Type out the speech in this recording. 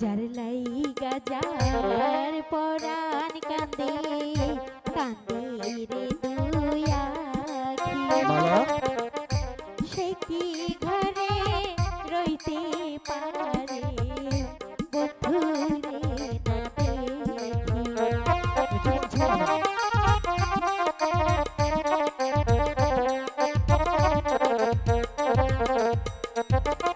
যার লাইগা যার পরাণ কান্দে কান্দে রে সে কি ঘরে রইতে পারে? বধুরে Thank you.